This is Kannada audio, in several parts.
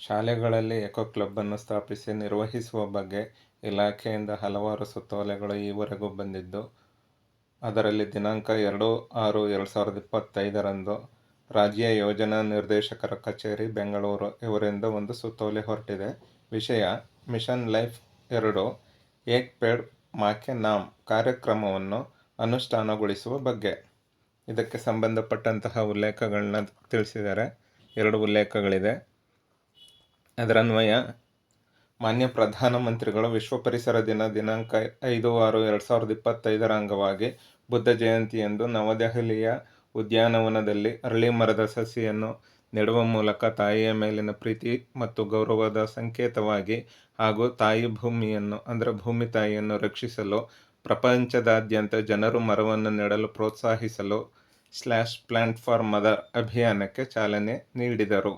ಶಾಲೆಗಳಲ್ಲಿ ಎಕೋ ಕ್ಲಬ್ಬನ್ನು ಸ್ಥಾಪಿಸಿ ನಿರ್ವಹಿಸುವ ಬಗ್ಗೆ ಇಲಾಖೆಯಿಂದ ಹಲವಾರು ಸುತ್ತೋಲೆಗಳು ಈವರೆಗೂ ಬಂದಿದ್ದು, ಅದರಲ್ಲಿ ದಿನಾಂಕ ಎರಡು ಆರು ಎರಡು ಸಾವಿರದ ಇಪ್ಪತ್ತೈದರಂದು ರಾಜ್ಯ ಯೋಜನಾ ನಿರ್ದೇಶಕರ ಕಚೇರಿ ಬೆಂಗಳೂರು ಇವರಿಂದ ಒಂದು ಸುತ್ತೋಲೆ ಹೊರಟಿದೆ. ವಿಷಯ, ಮಿಷನ್ ಲೈಫ್ ಎರಡು, ಏಕ್ ಪೇಡ್ ಮಾಕೆ ನಾಮ್ ಕಾರ್ಯಕ್ರಮವನ್ನು ಅನುಷ್ಠಾನಗೊಳಿಸುವ ಬಗ್ಗೆ. ಇದಕ್ಕೆ ಸಂಬಂಧಪಟ್ಟಂತಹ ಉಲ್ಲೇಖಗಳನ್ನ ತಿಳಿಸಿದ್ದಾರೆ ಎರಡು ಉಲ್ಲೇಖಗಳಿದೆ. ಅದರನ್ವಯ ಮಾನ್ಯ ಪ್ರಧಾನಮಂತ್ರಿಗಳು ವಿಶ್ವ ಪರಿಸರ ದಿನ ದಿನಾಂಕ ಐದು ಆರು ಎರಡು ಸಾವಿರದ ಇಪ್ಪತ್ತೈದರ ಅಂಗವಾಗಿ ಬುದ್ಧ ಜಯಂತಿಯಂದು ನವದೆಹಲಿಯ ಉದ್ಯಾನವನದಲ್ಲಿ ಅರಳಿ ಮರದ ಸಸಿಯನ್ನು ನೆಡುವ ಮೂಲಕ ತಾಯಿಯ ಮೇಲಿನ ಪ್ರೀತಿ ಮತ್ತು ಗೌರವದ ಸಂಕೇತವಾಗಿ ಹಾಗೂ ತಾಯಿ ಭೂಮಿಯನ್ನು, ಅಂದರೆ ಭೂಮಿ ತಾಯಿಯನ್ನು ರಕ್ಷಿಸಲು, ಪ್ರಪಂಚದಾದ್ಯಂತ ಜನರು ಮರವನ್ನು ನೆಡಲು ಪ್ರೋತ್ಸಾಹಿಸಲು ಸ್ಲ್ಯಾಶ್ ಪ್ಲಾಂಟ್ ಫಾರ್ ಮದರ್ ಅಭಿಯಾನಕ್ಕೆ ಚಾಲನೆ ನೀಡಿದರು.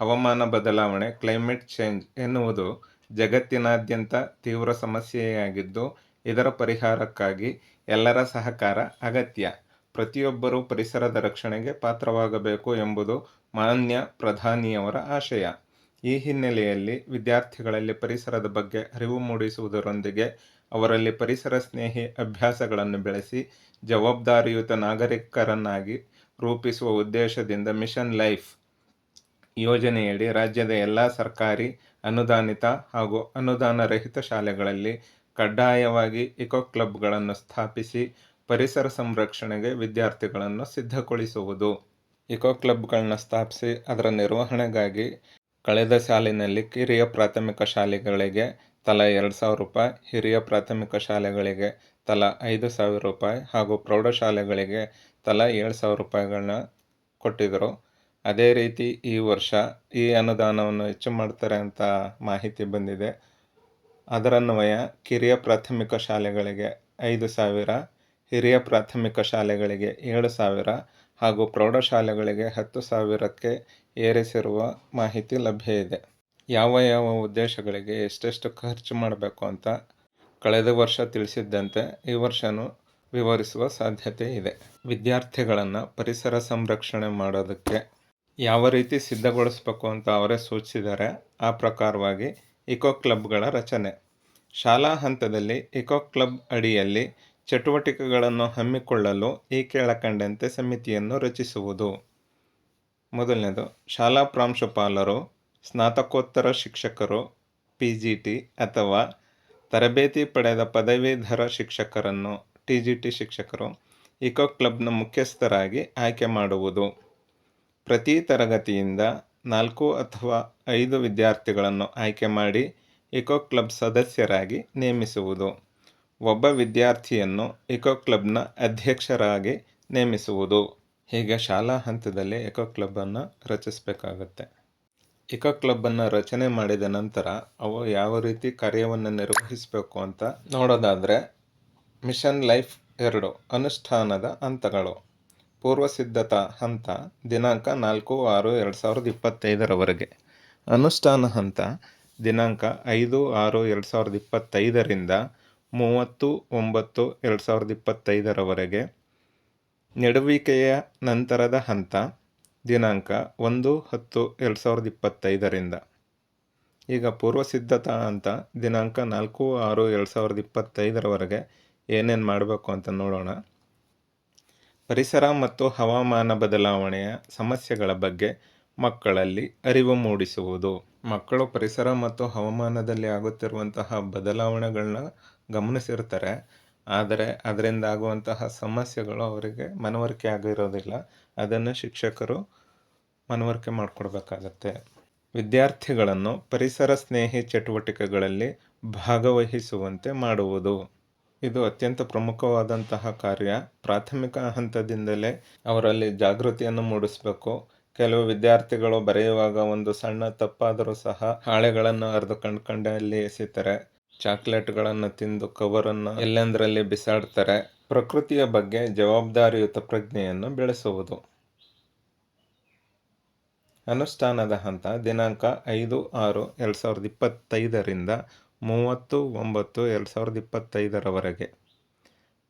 ಹವಾಮಾನ ಬದಲಾವಣೆ ಕ್ಲೈಮೇಟ್ ಚೇಂಜ್ ಎನ್ನುವುದು ಜಗತ್ತಿನಾದ್ಯಂತ ತೀವ್ರ ಸಮಸ್ಯೆಯಾಗಿದ್ದು, ಇದರ ಪರಿಹಾರಕ್ಕಾಗಿ ಎಲ್ಲರ ಸಹಕಾರ ಅಗತ್ಯ. ಪ್ರತಿಯೊಬ್ಬರೂ ಪರಿಸರದ ರಕ್ಷಣೆಗೆ ಪಾತ್ರವಾಗಬೇಕು ಎಂಬುದು ಮಾನ್ಯ ಪ್ರಧಾನಿಯವರ ಆಶಯ. ಈ ಹಿನ್ನೆಲೆಯಲ್ಲಿ ವಿದ್ಯಾರ್ಥಿಗಳಲ್ಲಿ ಪರಿಸರದ ಬಗ್ಗೆ ಅರಿವು ಮೂಡಿಸುವುದರೊಂದಿಗೆ ಅವರಲ್ಲಿ ಪರಿಸರ ಸ್ನೇಹಿ ಅಭ್ಯಾಸಗಳನ್ನು ಬೆಳೆಸಿ, ಜವಾಬ್ದಾರಿಯುತ ನಾಗರಿಕರನ್ನಾಗಿ ರೂಪಿಸುವ ಉದ್ದೇಶದಿಂದ ಮಿಷನ್ ಲೈಫ್ ಯೋಜನೆಯಡಿ ರಾಜ್ಯದ ಎಲ್ಲ ಸರ್ಕಾರಿ, ಅನುದಾನಿತ ಹಾಗೂ ಅನುದಾನ ರಹಿತ ಶಾಲೆಗಳಲ್ಲಿ ಕಡ್ಡಾಯವಾಗಿ ಇಕೋ ಕ್ಲಬ್ಗಳನ್ನು ಸ್ಥಾಪಿಸಿ ಪರಿಸರ ಸಂರಕ್ಷಣೆಗೆ ವಿದ್ಯಾರ್ಥಿಗಳನ್ನು ಸಿದ್ಧಗೊಳಿಸುವುದು. ಇಕೋ ಕ್ಲಬ್ಗಳನ್ನು ಸ್ಥಾಪಿಸಿ ಅದರ ನಿರ್ವಹಣೆಗಾಗಿ ಕಳೆದ ಸಾಲಿನಲ್ಲಿ ಕಿರಿಯ ಪ್ರಾಥಮಿಕ ಶಾಲೆಗಳಿಗೆ ತಲಾ ಎರಡು ಸಾವಿರ ರೂಪಾಯಿ, ಹಿರಿಯ ಪ್ರಾಥಮಿಕ ಶಾಲೆಗಳಿಗೆ ತಲಾ ಐದು ಸಾವಿರ ರೂಪಾಯಿ ಹಾಗೂ ಪ್ರೌಢಶಾಲೆಗಳಿಗೆ ತಲಾ ಏಳು ಸಾವಿರ ರೂಪಾಯಿಗಳನ್ನ ಕೊಟ್ಟಿದ್ದರು. ಅದೇ ರೀತಿ ಈ ವರ್ಷ ಈ ಅನುದಾನವನ್ನು ಹೆಚ್ಚು ಮಾಡ್ತಾರೆ ಅಂತ ಮಾಹಿತಿ ಬಂದಿದೆ. ಅದರನ್ವಯ ಕಿರಿಯ ಪ್ರಾಥಮಿಕ ಶಾಲೆಗಳಿಗೆ ಐದು ಸಾವಿರ, ಹಿರಿಯ ಪ್ರಾಥಮಿಕ ಶಾಲೆಗಳಿಗೆ ಏಳು ಸಾವಿರ ಹಾಗೂ ಪ್ರೌಢಶಾಲೆಗಳಿಗೆ ಹತ್ತು ಸಾವಿರಕ್ಕೆ ಏರಿಸಿರುವ ಮಾಹಿತಿ ಲಭ್ಯ ಇದೆ. ಯಾವ ಯಾವ ಉದ್ದೇಶಗಳಿಗೆ ಎಷ್ಟೆಷ್ಟು ಖರ್ಚು ಮಾಡಬೇಕು ಅಂತ ಕಳೆದ ವರ್ಷ ತಿಳಿಸಿದ್ದಂತೆ ಈ ವರ್ಷವೂ ವಿವರಿಸುವ ಸಾಧ್ಯತೆ ಇದೆ. ವಿದ್ಯಾರ್ಥಿಗಳನ್ನು ಪರಿಸರ ಸಂರಕ್ಷಣೆ ಮಾಡೋದಕ್ಕೆ ಯಾವ ರೀತಿ ಸಿದ್ಧಗೊಳಿಸಬೇಕು ಅಂತ ಅವರೇ ಸೂಚಿಸಿದ್ದಾರೆ, ಆ ಪ್ರಕಾರವಾಗಿ ಇಕೋ ಕ್ಲಬ್ಗಳ ರಚನೆ. ಶಾಲಾ ಹಂತದಲ್ಲಿ ಇಕೋ ಕ್ಲಬ್ ಅಡಿಯಲ್ಲಿ ಚಟುವಟಿಕೆಗಳನ್ನು ಹಮ್ಮಿಕೊಳ್ಳಲು ಈ ಕೆಳಕಂಡಂತೆ ಸಮಿತಿಯನ್ನು ರಚಿಸುವುದು. ಮೊದಲನೇದು, ಶಾಲಾ ಪ್ರಾಂಶುಪಾಲರು, ಸ್ನಾತಕೋತ್ತರ ಶಿಕ್ಷಕರು, ಪಿ ಜಿ ಟಿ ಅಥವಾ ತರಬೇತಿ ಪಡೆದ ಪದವೀಧರ ಶಿಕ್ಷಕರನ್ನು, ಟಿ ಜಿ ಟಿ ಶಿಕ್ಷಕರು ಇಕೋ ಕ್ಲಬ್ನ ಮುಖ್ಯಸ್ಥರಾಗಿ ಆಯ್ಕೆ ಮಾಡುವುದು. ಪ್ರತಿ ತರಗತಿಯಿಂದ ನಾಲ್ಕು ಅಥವಾ ಐದು ವಿದ್ಯಾರ್ಥಿಗಳನ್ನು ಆಯ್ಕೆ ಮಾಡಿ ಇಕೋ ಕ್ಲಬ್ ಸದಸ್ಯರಾಗಿ ನೇಮಿಸುವುದು. ಒಬ್ಬ ವಿದ್ಯಾರ್ಥಿಯನ್ನು ಇಕೋ ಕ್ಲಬ್ನ ಅಧ್ಯಕ್ಷರಾಗಿ ನೇಮಿಸುವುದು. ಹೀಗೆ ಶಾಲಾ ಹಂತದಲ್ಲಿ ಇಕೋ ಕ್ಲಬ್ಬನ್ನು ರಚಿಸಬೇಕಾಗತ್ತೆ. ಇಕೋ ಕ್ಲಬ್ಬನ್ನು ರಚನೆ ಮಾಡಿದ ನಂತರ ಅವು ಯಾವ ರೀತಿ ಕಾರ್ಯವನ್ನು ನಿರ್ವಹಿಸಬೇಕು ಅಂತ ನೋಡೋದಾದರೆ ಮಿಷನ್ ಲೈಫ್ ಎರಡು ಅನುಷ್ಠಾನದ ಹಂತಗಳು. ಪೂರ್ವಸಿದ್ಧತಾ ಹಂತ, ದಿನಾಂಕ ನಾಲ್ಕು ಆರು ಎರಡು ಸಾವಿರದ ಇಪ್ಪತ್ತೈದರವರೆಗೆ. ಅನುಷ್ಠಾನ ಹಂತ, ದಿನಾಂಕ ಐದು ಆರು ಎರಡು ಸಾವಿರದ ಇಪ್ಪತ್ತೈದರಿಂದ ಮೂವತ್ತು ಒಂಬತ್ತು ಎರಡು ಸಾವಿರದ ಇಪ್ಪತ್ತೈದರವರೆಗೆ. ನೆಡುವಿಕೆಯ ನಂತರದ ಹಂತ, ದಿನಾಂಕ ಒಂದು ಹತ್ತು ಎರಡು ಸಾವಿರದ ಇಪ್ಪತ್ತೈದರಿಂದ. ಈಗ ಪೂರ್ವಸಿದ್ಧತಾ ಹಂತ, ದಿನಾಂಕ ನಾಲ್ಕು ಆರು ಎರಡು ಸಾವಿರದ ಇಪ್ಪತ್ತೈದರವರೆಗೆ ಏನೇನು ಮಾಡಬೇಕು ಅಂತ ನೋಡೋಣ. ಪರಿಸರ ಮತ್ತು ಹವಾಮಾನ ಬದಲಾವಣೆಯ ಸಮಸ್ಯೆಗಳ ಬಗ್ಗೆ ಮಕ್ಕಳಲ್ಲಿ ಅರಿವು ಮೂಡಿಸುವುದು. ಮಕ್ಕಳು ಪರಿಸರ ಮತ್ತು ಹವಾಮಾನದಲ್ಲಿ ಆಗುತ್ತಿರುವಂತಹ ಬದಲಾವಣೆಗಳನ್ನ ಗಮನಿಸಿರ್ತಾರೆ. ಆದರೆ ಅದರಿಂದ ಆಗುವಂತಹ ಸಮಸ್ಯೆಗಳು ಅವರಿಗೆ ಮನವರಿಕೆ ಆಗಿರೋದಿಲ್ಲ. ಅದನ್ನು ಶಿಕ್ಷಕರು ಮನವರಿಕೆ ಮಾಡಿಕೊಡ್ಬೇಕಾಗತ್ತೆ. ವಿದ್ಯಾರ್ಥಿಗಳನ್ನು ಪರಿಸರ ಸ್ನೇಹಿ ಚಟುವಟಿಕೆಗಳಲ್ಲಿ ಭಾಗವಹಿಸುವಂತೆ ಮಾಡುವುದು. ಇದು ಅತ್ಯಂತ ಪ್ರಮುಖವಾದಂತಹ ಕಾರ್ಯ. ಪ್ರಾಥಮಿಕ ಹಂತದಿಂದಲೇ ಅವರಲ್ಲಿ ಜಾಗೃತಿಯನ್ನು ಮೂಡಿಸಬೇಕು. ಕೆಲವು ವಿದ್ಯಾರ್ಥಿಗಳು ಬರೆಯುವಾಗ ಒಂದು ಸಣ್ಣ ತಪ್ಪಾದರೂ ಸಹ ಹಾಳೆಗಳನ್ನು ಅರ್ಧ ಅಲ್ಲಿ ಎಸಿತಾರೆ. ಚಾಕ್ಲೇಟ್ಗಳನ್ನು ತಿಂದು ಕವರನ್ನು ಎಲ್ಲೆಂದರಲ್ಲಿ ಬಿಸಾಡ್ತಾರೆ. ಪ್ರಕೃತಿಯ ಬಗ್ಗೆ ಜವಾಬ್ದಾರಿಯುತ ಪ್ರಜ್ಞೆಯನ್ನು ಬೆಳೆಸುವುದು. ಅನುಷ್ಠಾನದ ಹಂತ ದಿನಾಂಕ ಐದು ಆರು ಎರಡು ಸಾವಿರದ ಇಪ್ಪತ್ತೈದರಿಂದ ಮೂವತ್ತು, ಒಂಬತ್ತು, ಎರಡು ಸಾವಿರದ ಇಪ್ಪತ್ತೈದರವರೆಗೆ.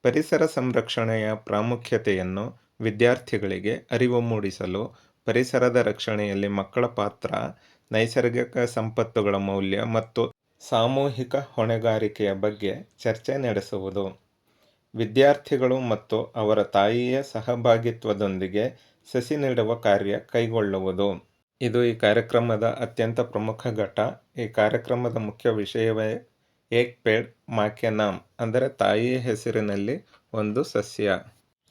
ಪರಿಸರ ಸಂರಕ್ಷಣೆಯ ಪ್ರಾಮುಖ್ಯತೆಯನ್ನು ವಿದ್ಯಾರ್ಥಿಗಳಿಗೆ ಅರಿವು ಮೂಡಿಸಲು ಪರಿಸರದ ರಕ್ಷಣೆಯಲ್ಲಿ ಮಕ್ಕಳ ಪಾತ್ರ, ನೈಸರ್ಗಿಕ ಸಂಪತ್ತುಗಳ ಮೌಲ್ಯ ಮತ್ತು ಸಾಮೂಹಿಕ ಹೊಣೆಗಾರಿಕೆಯ ಬಗ್ಗೆ ಚರ್ಚೆ ನಡೆಸುವುದು. ವಿದ್ಯಾರ್ಥಿಗಳು ಮತ್ತು ಅವರ ತಾಯಿಯ ಸಹಭಾಗಿತ್ವದೊಂದಿಗೆ ಸಸಿ ನೆಡುವ ಕಾರ್ಯ ಕೈಗೊಳ್ಳುವುದು. ಇದು ಈ ಕಾರ್ಯಕ್ರಮದ ಅತ್ಯಂತ ಪ್ರಮುಖ ಘಟ್ಟ. ಈ ಕಾರ್ಯಕ್ರಮದ ಮುಖ್ಯ ವಿಷಯವೇ ಏಕ್ ಪೇಡ್ ಮಾಕೆ ನಾಮ್, ಅಂದರೆ ತಾಯಿಯ ಹೆಸರಿನಲ್ಲಿ ಒಂದು ಸಸ್ಯ.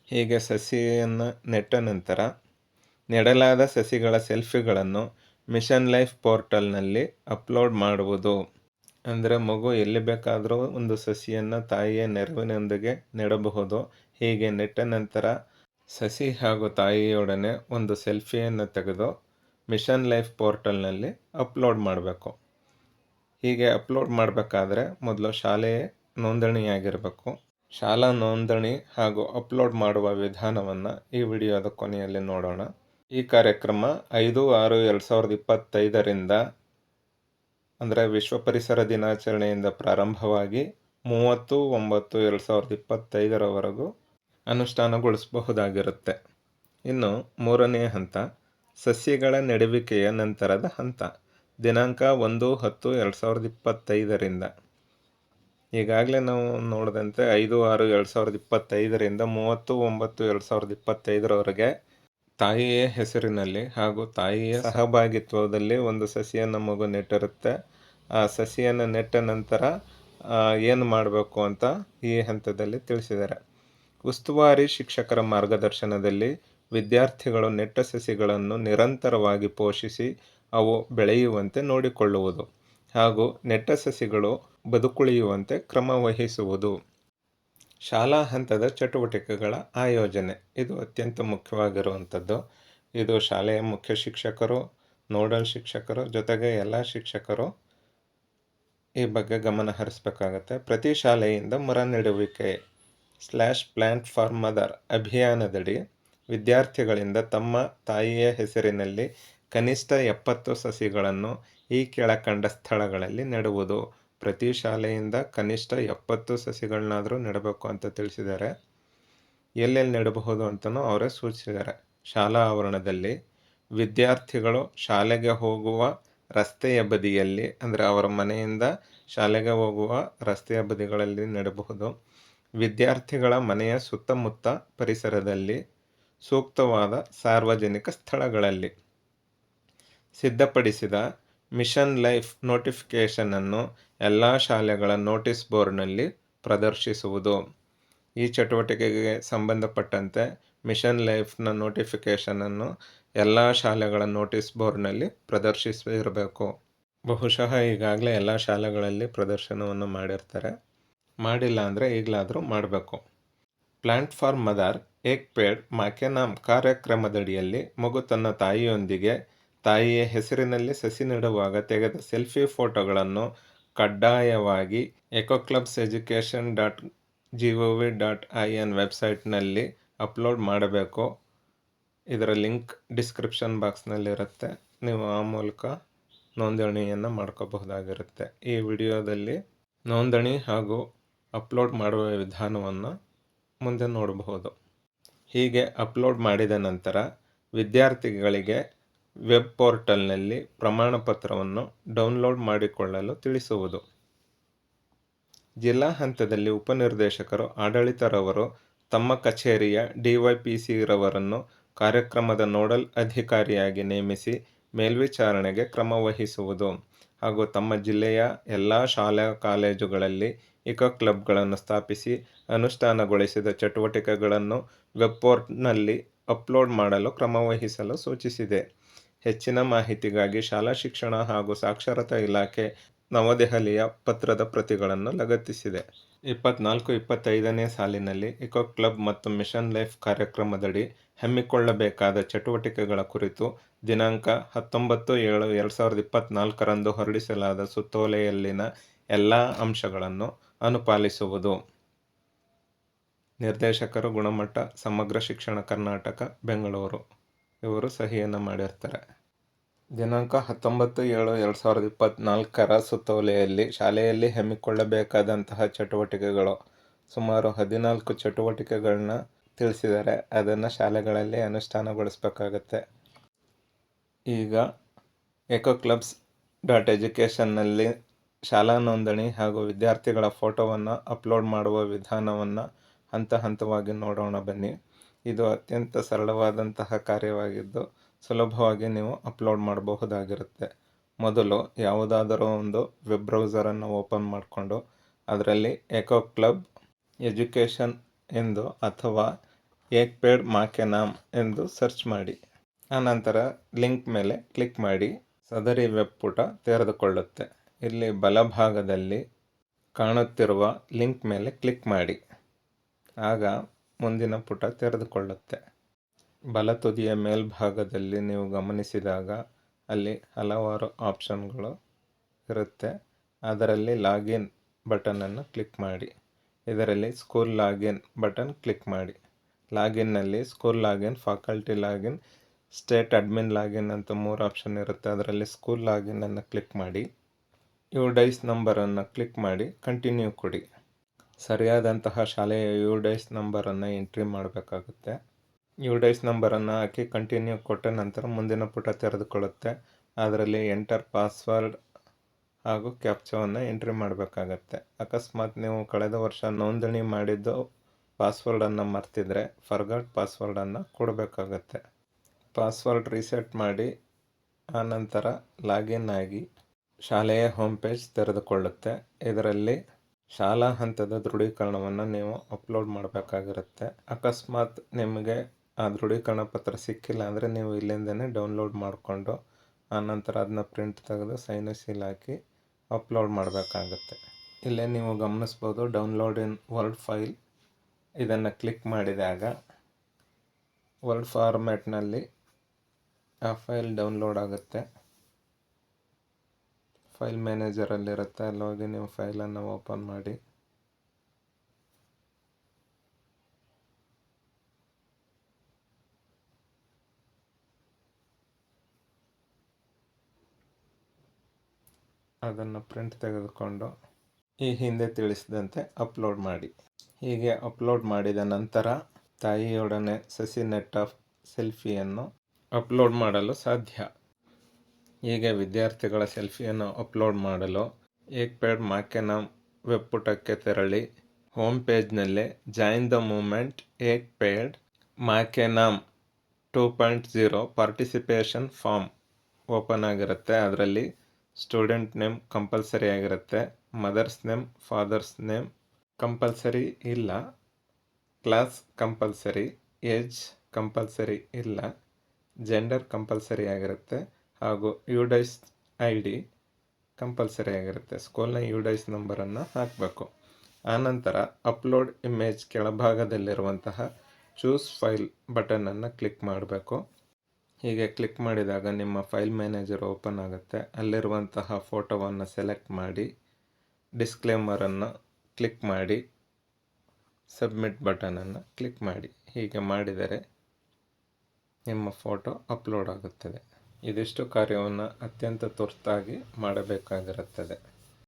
ಹೀಗೆ ಸಸಿಯನ್ನು ನೆಟ್ಟ ನಂತರ ನೆಡಲಾದ ಸಸಿಗಳ ಸೆಲ್ಫಿಗಳನ್ನು ಮಿಷನ್ ಲೈಫ್ ಪೋರ್ಟಲ್ನಲ್ಲಿ ಅಪ್ಲೋಡ್ ಮಾಡುವುದು. ಅಂದರೆ ಮಗು ಎಲ್ಲಿ ಬೇಕಾದರೂ ಒಂದು ಸಸಿಯನ್ನು ತಾಯಿಯ ನೆರವಿನೊಂದಿಗೆ ನೆಡಬಹುದು. ಹೀಗೆ ನೆಟ್ಟ ನಂತರ ಸಸಿ ಹಾಗೂ ತಾಯಿಯೊಡನೆ ಒಂದು ಸೆಲ್ಫಿಯನ್ನು ತೆಗೆದು ಮಿಷನ್ ಲೈಫ್ ಪೋರ್ಟಲ್ನಲ್ಲಿ ಅಪ್ಲೋಡ್ ಮಾಡಬೇಕು. ಹೀಗೆ ಅಪ್ಲೋಡ್ ಮಾಡಬೇಕಾದ್ರೆ ಮೊದಲು ಶಾಲೆಯ ನೋಂದಣಿಯಾಗಿರಬೇಕು. ಶಾಲಾ ನೋಂದಣಿ ಹಾಗೂ ಅಪ್ಲೋಡ್ ಮಾಡುವ ವಿಧಾನವನ್ನು ಈ ವಿಡಿಯೋದ ಕೊನೆಯಲ್ಲಿ ನೋಡೋಣ. ಈ ಕಾರ್ಯಕ್ರಮ ಐದು, ಆರು, ಎರಡು ಸಾವಿರದ ಇಪ್ಪತ್ತೈದರಿಂದ ಅಂದರೆ ವಿಶ್ವ ಪರಿಸರ ದಿನಾಚರಣೆಯಿಂದ ಪ್ರಾರಂಭವಾಗಿ ಮೂವತ್ತು, ಒಂಬತ್ತು, ಎರಡು ಸಾವಿರದ ಇಪ್ಪತ್ತೈದರವರೆಗೂ ಅನುಷ್ಠಾನಗೊಳಿಸಬಹುದಾಗಿರುತ್ತೆ. ಇನ್ನು ಮೂರನೇ ಹಂತ ಸಸ್ಯಗಳ ನೆಡುವಿಕೆಯ ನಂತರದ ಹಂತ, ದಿನಾಂಕ ಒಂದು ಹತ್ತು ಎರಡು ಸಾವಿರದ ಇಪ್ಪತ್ತೈದರಿಂದ. ಈಗಾಗಲೇ ನಾವು ನೋಡಿದಂತೆ ಐದು ಆರು ಎರಡು ಸಾವಿರದ ಇಪ್ಪತ್ತೈದರಿಂದ ಮೂವತ್ತು ಒಂಬತ್ತು ಎರಡು ಸಾವಿರದ ಇಪ್ಪತ್ತೈದರವರೆಗೆ ತಾಯಿಯ ಹೆಸರಿನಲ್ಲಿ ಹಾಗೂ ತಾಯಿಯ ಸಹಭಾಗಿತ್ವದಲ್ಲಿ ಒಂದು ಸಸಿಯನ್ನು ಮಗು ನೆಟ್ಟಿರುತ್ತೆ. ಆ ಸಸಿಯನ್ನು ನೆಟ್ಟ ನಂತರ ಏನು ಮಾಡಬೇಕು ಅಂತ ಈ ಹಂತದಲ್ಲಿ ತಿಳಿಸಿದ್ದಾರೆ. ಉಸ್ತುವಾರಿ ಶಿಕ್ಷಕರ ಮಾರ್ಗದರ್ಶನದಲ್ಲಿ ವಿದ್ಯಾರ್ಥಿಗಳು ನೆಟ್ಟ ಸಸಿಗಳನ್ನು ನಿರಂತರವಾಗಿ ಪೋಷಿಸಿ ಅವು ಬೆಳೆಯುವಂತೆ ನೋಡಿಕೊಳ್ಳುವುದು ಹಾಗೂ ನೆಟ್ಟ ಸಸಿಗಳು ಬದುಕುಳಿಯುವಂತೆ ಕ್ರಮ ವಹಿಸುವುದು ಶಾಲಾ ಹಂತದ ಚಟುವಟಿಕೆಗಳ ಆಯೋಜನೆ. ಇದು ಅತ್ಯಂತ ಮುಖ್ಯವಾಗಿರುವಂಥದ್ದು. ಇದು ಶಾಲೆಯ ಮುಖ್ಯ ಶಿಕ್ಷಕರು, ನೋಡಲ್ ಶಿಕ್ಷಕರು ಜೊತೆಗೆ ಎಲ್ಲ ಶಿಕ್ಷಕರು ಈ ಬಗ್ಗೆ ಗಮನ ಹರಿಸಬೇಕಾಗತ್ತೆ. ಪ್ರತಿ ಶಾಲೆಯಿಂದ ಮರ ನೆಡುವಿಕೆ ಸ್ಲ್ಯಾಶ್ ಪ್ಲ್ಯಾಂಟ್ ಫಾರ್ ಮದರ್ ಅಭಿಯಾನದಡಿ ವಿದ್ಯಾರ್ಥಿಗಳಿಂದ ತಮ್ಮ ತಾಯಿಯ ಹೆಸರಿನಲ್ಲಿ ಕನಿಷ್ಠ ಎಪ್ಪತ್ತು ಸಸಿಗಳನ್ನು ಈ ಕೆಳಕಂಡ ಸ್ಥಳಗಳಲ್ಲಿ ನೆಡುವುದು. ಪ್ರತಿ ಶಾಲೆಯಿಂದ ಕನಿಷ್ಠ ಎಪ್ಪತ್ತು ಸಸಿಗಳನ್ನಾದರೂ ನೆಡಬೇಕು ಅಂತ ತಿಳಿಸಿದ್ದಾರೆ. ಎಲ್ಲೆಲ್ಲಿ ನೆಡಬಹುದು ಅಂತಲೂ ಅವರೇ ಸೂಚಿಸಿದ್ದಾರೆ. ಶಾಲಾ ಆವರಣದಲ್ಲಿ ವಿದ್ಯಾರ್ಥಿಗಳು ಶಾಲೆಗೆ ಹೋಗುವ ರಸ್ತೆಯ ಬದಿಯಲ್ಲಿ, ಅಂದರೆ ಅವರ ಮನೆಯಿಂದ ಶಾಲೆಗೆ ಹೋಗುವ ರಸ್ತೆಯ ಬದಿಗಳಲ್ಲಿ ನೆಡಬಹುದು. ವಿದ್ಯಾರ್ಥಿಗಳ ಮನೆಯ ಸುತ್ತಮುತ್ತ ಪರಿಸರದಲ್ಲಿ ಸೂಕ್ತವಾದ ಸಾರ್ವಜನಿಕ ಸ್ಥಳಗಳಲ್ಲಿ ಸಿದ್ಧಪಡಿಸಿದ ಮಿಷನ್ ಲೈಫ್ ನೋಟಿಫಿಕೇಷನನ್ನು ಎಲ್ಲ ಶಾಲೆಗಳ ನೋಟಿಸ್ ಬೋರ್ಡ್ನಲ್ಲಿ ಪ್ರದರ್ಶಿಸುವುದು. ಈ ಚಟುವಟಿಕೆಗೆ ಸಂಬಂಧಪಟ್ಟಂತೆ ಮಿಷನ್ ಲೈಫ್ನ ನೋಟಿಫಿಕೇಷನನ್ನು ಎಲ್ಲ ಶಾಲೆಗಳ ನೋಟಿಸ್ ಬೋರ್ಡ್ನಲ್ಲಿ ಪ್ರದರ್ಶಿಸಿರಬೇಕು. ಬಹುಶಃ ಈಗಾಗಲೇ ಎಲ್ಲ ಶಾಲೆಗಳಲ್ಲಿ ಪ್ರದರ್ಶನವನ್ನು ಮಾಡಿರ್ತಾರೆ. ಮಾಡಿಲ್ಲ ಅಂದರೆ ಈಗಲಾದರೂ ಮಾಡಬೇಕು. Plant for mother Ek Ped Maa Ke ಕಾರ್ಯಕ್ರಮದಡಿಯಲ್ಲಿ ಮಗು ತನ್ನ ತಾಯಿಯೊಂದಿಗೆ ತಾಯಿಯ ಹೆಸರಿನಲ್ಲಿ ಸಸಿ ನೆಡುವಾಗ ತೆಗೆದ ಸೆಲ್ಫಿ ಫೋಟೋಗಳನ್ನು ಕಡ್ಡಾಯವಾಗಿ ecoclubs education dot G O V dot I N ವೆಬ್ಸೈಟ್ನಲ್ಲಿ ಅಪ್ಲೋಡ್ ಮಾಡಬೇಕು. ಇದರ ಲಿಂಕ್ ಡಿಸ್ಕ್ರಿಪ್ಷನ್ ಬಾಕ್ಸ್ನಲ್ಲಿರುತ್ತೆ. ನೀವು ಆ ಮೂಲಕ ನೋಂದಣಿಯನ್ನು ಮಾಡ್ಕೋಬಹುದಾಗಿರುತ್ತೆ. ಈ ವಿಡಿಯೋದಲ್ಲಿ ನೋಂದಣಿ ಹಾಗೂ ಅಪ್ಲೋಡ್ ಮಾಡುವ ವಿಧಾನವನ್ನು ಮುಂದೆ ನೋಡಬಹುದು. ಹೀಗೆ ಅಪ್ಲೋಡ್ ಮಾಡಿದ ನಂತರ ವಿದ್ಯಾರ್ಥಿಗಳಿಗೆ ವೆಬ್ ಪೋರ್ಟಲ್ನಲ್ಲಿ ಪ್ರಮಾಣಪತ್ರವನ್ನು ಡೌನ್ಲೋಡ್ ಮಾಡಿಕೊಳ್ಳಲು ತಿಳಿಸುವುದು. ಜಿಲ್ಲಾ ಹಂತದಲ್ಲಿ ಉಪನಿರ್ದೇಶಕರು, ಆಡಳಿತರವರು ತಮ್ಮ ಕಚೇರಿಯ ಡಿವೈಪಿಸಿರವರನ್ನು ಕಾರ್ಯಕ್ರಮದ ನೋಡಲ್ ಅಧಿಕಾರಿಯಾಗಿ ನೇಮಿಸಿ ಮೇಲ್ವಿಚಾರಣೆಗೆ ಕ್ರಮ ವಹಿಸುವುದು ಹಾಗೂ ತಮ್ಮ ಜಿಲ್ಲೆಯ ಎಲ್ಲ ಶಾಲಾ ಕಾಲೇಜುಗಳಲ್ಲಿ ಇಕೋ ಕ್ಲಬ್ಗಳನ್ನು ಸ್ಥಾಪಿಸಿ ಅನುಷ್ಠಾನಗೊಳಿಸಿದ ಚಟುವಟಿಕೆಗಳನ್ನು ವೆಬ್ಪೋರ್ಟ್ನಲ್ಲಿ ಅಪ್ಲೋಡ್ ಮಾಡಲು ಕ್ರಮವಹಿಸಲು ಸೂಚಿಸಿದೆ. ಹೆಚ್ಚಿನ ಮಾಹಿತಿಗಾಗಿ ಶಾಲಾ ಶಿಕ್ಷಣ ಹಾಗೂ ಸಾಕ್ಷರತಾ ಇಲಾಖೆ ನವದೆಹಲಿಯ ಪತ್ರದ ಪ್ರತಿಗಳನ್ನು ಲಗತ್ತಿಸಿದೆ. ಇಪ್ಪತ್ನಾಲ್ಕು, ಇಪ್ಪತ್ತೈದನೇ ಸಾಲಿನಲ್ಲಿ ಇಕೋ ಕ್ಲಬ್ ಮತ್ತು ಮಿಷನ್ ಲೈಫ್ ಕಾರ್ಯಕ್ರಮದಡಿ ಹಮ್ಮಿಕೊಳ್ಳಬೇಕಾದ ಚಟುವಟಿಕೆಗಳ ಕುರಿತು ದಿನಾಂಕ ಹತ್ತೊಂಬತ್ತು ಏಳು ಎರಡು ಸಾವಿರದ ಇಪ್ಪತ್ನಾಲ್ಕರಂದು ಹೊರಡಿಸಲಾದ ಸುತ್ತೋಲೆಯಲ್ಲಿನ ಎಲ್ಲ ಅಂಶಗಳನ್ನು ಅನುಪಾಲಿಸುವುದು. ನಿರ್ದೇಶಕರು ಗುಣಮಟ್ಟ, ಸಮಗ್ರ ಶಿಕ್ಷಣ ಕರ್ನಾಟಕ, ಬೆಂಗಳೂರು. ಇವರು ಸಹಿಯನ್ನು ಮಾಡಿರ್ತಾರೆ. ದಿನಾಂಕ ಹತ್ತೊಂಬತ್ತು ಏಳು ಎರಡು ಸಾವಿರದ ಇಪ್ಪತ್ತ್ನಾಲ್ಕರ ಸುತ್ತೋಲೆಯಲ್ಲಿ ಶಾಲೆಯಲ್ಲಿ ಹಮ್ಮಿಕೊಳ್ಳಬೇಕಾದಂತಹ ಚಟುವಟಿಕೆಗಳು ಸುಮಾರು ಹದಿನಾಲ್ಕು ಚಟುವಟಿಕೆಗಳನ್ನ ತಿಳಿಸಿದ್ದಾರೆ. ಅದನ್ನು ಶಾಲೆಗಳಲ್ಲಿ ಅನುಷ್ಠಾನಗೊಳಿಸಬೇಕಾಗತ್ತೆ. ಈಗ ಎಕೋ ಕ್ಲಬ್ಸ್ ಡಾಟ್ ಎಜುಕೇಷನ್ನಲ್ಲಿ ಶಾಲಾ ನೋಂದಣಿ ಹಾಗೂ ವಿದ್ಯಾರ್ಥಿಗಳ ಫೋಟೋವನ್ನು ಅಪ್ಲೋಡ್ ಮಾಡುವ ವಿಧಾನವನ್ನು ಹಂತ ಹಂತವಾಗಿ ನೋಡೋಣ ಬನ್ನಿ. ಇದು ಅತ್ಯಂತ ಸರಳವಾದಂತಹ ಕಾರ್ಯವಾಗಿದ್ದು, ಸುಲಭವಾಗಿ ನೀವು ಅಪ್ಲೋಡ್ ಮಾಡಬಹುದಾಗಿರುತ್ತೆ. ಮೊದಲು ಯಾವುದಾದರೂ ಒಂದು ವೆಬ್ ಬ್ರೌಸರನ್ನು ಓಪನ್ ಮಾಡಿಕೊಂಡು, ಅದರಲ್ಲಿ ಎಕೋ ಕ್ಲಬ್, ಎಜುಕೇಷನ್ ಎಂದು ಅಥವಾ ಏಕ್ ಪೇಡ್ ಮಾಕೆ ನಾಮ್ ಎಂದು ಸರ್ಚ್ ಮಾಡಿ. ಆನಂತರ ಲಿಂಕ್ ಮೇಲೆ ಕ್ಲಿಕ್ ಮಾಡಿ. ಸದರಿ ವೆಬ್ ಪುಟ ತೆರೆದುಕೊಳ್ಳುತ್ತೆ. ಇಲ್ಲಿ ಬಲಭಾಗದಲ್ಲಿ ಕಾಣುತ್ತಿರುವ ಲಿಂಕ್ ಮೇಲೆ ಕ್ಲಿಕ್ ಮಾಡಿ. ಆಗ ಮುಂದಿನ ಪುಟ ತೆರೆದುಕೊಳ್ಳುತ್ತೆ. ಬಲ ತುದಿಯ ಮೇಲ್ಭಾಗದಲ್ಲಿ ನೀವು ಗಮನಿಸಿದಾಗ ಅಲ್ಲಿ ಹಲವಾರು ಆಪ್ಷನ್ಗಳು ಇರುತ್ತೆ. ಅದರಲ್ಲಿ ಲಾಗಿನ್ ಬಟನನ್ನು ಕ್ಲಿಕ್ ಮಾಡಿ. ಇದರಲ್ಲಿ ಸ್ಕೂಲ್ ಲಾಗಿನ್ ಬಟನ್ ಕ್ಲಿಕ್ ಮಾಡಿ. ಲಾಗಿನ್ನಲ್ಲಿ school login faculty login, state admin login ಅಂತ ಮೂರು ಆಪ್ಷನ್ ಇರುತ್ತೆ. ಅದರಲ್ಲಿ ಸ್ಕೂಲ್ ಲಾಗಿನನ್ನು ಕ್ಲಿಕ್ ಮಾಡಿ. ಯು ಡೈಸ್ ನಂಬರನ್ನು ಕ್ಲಿಕ್ ಮಾಡಿ. ಕಂಟಿನ್ಯೂ ಕೊಡಿ. ಸರಿಯಾದಂತಹ ಶಾಲೆಯ ಯು ಡೈಸ್ ನಂಬರನ್ನು ಎಂಟ್ರಿ ಮಾಡಬೇಕಾಗುತ್ತೆ. ಯು ಡೈಸ್ ನಂಬರನ್ನು ಹಾಕಿ ಕಂಟಿನ್ಯೂ ಕೊಟ್ಟ ನಂತರ ಮುಂದಿನ ಪುಟ ತೆರೆದುಕೊಳ್ಳುತ್ತೆ. ಅದರಲ್ಲಿ ಎಂಟರ್ ಪಾಸ್ವರ್ಡ್ ಹಾಗೂ ಕ್ಯಾಪ್ಚವನ್ನು ಎಂಟ್ರಿ ಮಾಡಬೇಕಾಗತ್ತೆ. ಅಕಸ್ಮಾತ್ ನೀವು ಕಳೆದ ವರ್ಷ ನೋಂದಣಿ ಮಾಡಿದ್ದು ಪಾಸ್ವರ್ಡನ್ನು ಮರ್ತಿದ್ರೆ ಫರ್ಗಾಟ್ ಪಾಸ್ವರ್ಡನ್ನು ಕೊಡಬೇಕಾಗತ್ತೆ. ಪಾಸ್ವರ್ಡ್ ರೀಸೆಟ್ ಮಾಡಿ ಆನಂತರ ಲಾಗಿನ್ ಆಗಿ ಶಾಲೆಯ ಹೋಮ್ ಪೇಜ್ ತೆರೆದುಕೊಳ್ಳುತ್ತೆ. ಇದರಲ್ಲಿ ಶಾಲಾ ಹಂತದ ದೃಢೀಕರಣವನ್ನು ನೀವು ಅಪ್ಲೋಡ್ ಮಾಡಬೇಕಾಗಿರುತ್ತೆ. ಅಕಸ್ಮಾತ್ ನಿಮಗೆ ಆ ದೃಢೀಕರಣ ಪತ್ರ ಸಿಕ್ಕಿಲ್ಲ ಅಂದರೆ ನೀವು ಇಲ್ಲಿಂದನೇ ಡೌನ್ಲೋಡ್ ಮಾಡಿಕೊಂಡು ಆನಂತರ ಅದನ್ನ ಪ್ರಿಂಟ್ ತೆಗೆದು ಸೈನು ಸೀಲ್ ಹಾಕಿ ಅಪ್ಲೋಡ್ ಮಾಡಬೇಕಾಗುತ್ತೆ. ಇಲ್ಲೇ ನೀವು ಗಮನಿಸ್ಬೋದು ಡೌನ್ಲೋಡ್ ಇನ್ ವರ್ಡ್ ಫೈಲ್ ಇದನ್ನು ಕ್ಲಿಕ್ ಮಾಡಿದಾಗ ವರ್ಡ್ ಫಾರ್ಮ್ಯಾಟ್ನಲ್ಲಿ ಆ ಫೈಲ್ ಡೌನ್ಲೋಡ್ ಆಗುತ್ತೆ. ಫೈಲ್ ಮ್ಯಾನೇಜರಲ್ಲಿರುತ್ತೆ ಅಲ್ಲಿ ಹೋಗಿ ನೀವು ಫೈಲನ್ನು ಓಪನ್ ಮಾಡಿ. ಅದನ್ನು ಪ್ರಿಂಟ್ ತೆಗೆದುಕೊಂಡು ಈ ಹಿಂದೆ ತಿಳಿಸಿದಂತೆ ಅಪ್ಲೋಡ್ ಮಾಡಿ. ಹೀಗೆ ಅಪ್ಲೋಡ್ ಮಾಡಿದ ನಂತರ ತಾಯಿಯೊಡನೆ ಸಸಿ ನೆಟ್ ಆಫ್ ಸೆಲ್ಫಿಯನ್ನು ಅಪ್ಲೋಡ್ ಮಾಡಲು ಸಾಧ್ಯ. ಹೀಗೆ ವಿದ್ಯಾರ್ಥಿಗಳ ಸೆಲ್ಫಿಯನ್ನು ಅಪ್ಲೋಡ್ ಮಾಡಲು ಏಕ್ ಮಾಕೆನ ವೆಬ್ ಪುಟಕ್ಕೆ ತೆರಳಿ, ಹೋಮ್ ಪೇಜ್ನಲ್ಲಿ join the movement Ek Ped Maa Ke Naam two point zero participation form open ಆಗಿರುತ್ತೆ. ಅದರಲ್ಲಿ ಸ್ಟೂಡೆಂಟ್ ನೇಮ್ ಕಂಪಲ್ಸರಿ ಆಗಿರುತ್ತೆ, mother's name, father's name compulsory ಇಲ್ಲ, ಕ್ಲಾಸ್ ಕಂಪಲ್ಸರಿ, ಏಜ್ ಕಂಪಲ್ಸರಿ ಇಲ್ಲ, ಜೆಂಡರ್ ಕಂಪಲ್ಸರಿ ಆಗಿರುತ್ತೆ. ಹಾಗೂ ಯುಡೈಸ್ ಐ ಡಿ ಕಂಪಲ್ಸರಿ ಆಗಿರುತ್ತೆ. ಸ್ಕೂಲ್ನ ಯುಡೈಸ್ ನಂಬರನ್ನು ಹಾಕಬೇಕು. ಆನಂತರ ಅಪ್ಲೋಡ್ ಇಮೇಜ್ ಕೆಳಭಾಗದಲ್ಲಿರುವಂತಹ ಚೂಸ್ ಫೈಲ್ ಬಟನನ್ನು ಕ್ಲಿಕ್ ಮಾಡಬೇಕು. ಹೀಗೆ ಕ್ಲಿಕ್ ಮಾಡಿದಾಗ ನಿಮ್ಮ ಫೈಲ್ ಮ್ಯಾನೇಜರ್ ಓಪನ್ ಆಗುತ್ತೆ. ಅಲ್ಲಿರುವಂತಹ ಫೋಟೋವನ್ನು ಸೆಲೆಕ್ಟ್ ಮಾಡಿ ಡಿಸ್ಕ್ಲೇಮರನ್ನು ಕ್ಲಿಕ್ ಮಾಡಿ ಸಬ್ಮಿಟ್ ಬಟನನ್ನು ಕ್ಲಿಕ್ ಮಾಡಿ. ಹೀಗೆ ಮಾಡಿದರೆ ನಿಮ್ಮ ಫೋಟೋ ಅಪ್ಲೋಡ್ ಆಗುತ್ತದೆ. ಇದಿಷ್ಟು ಕಾರ್ಯವನ್ನು ಅತ್ಯಂತ ತುರ್ತಾಗಿ ಮಾಡಬೇಕಾಗಿರುತ್ತದೆ.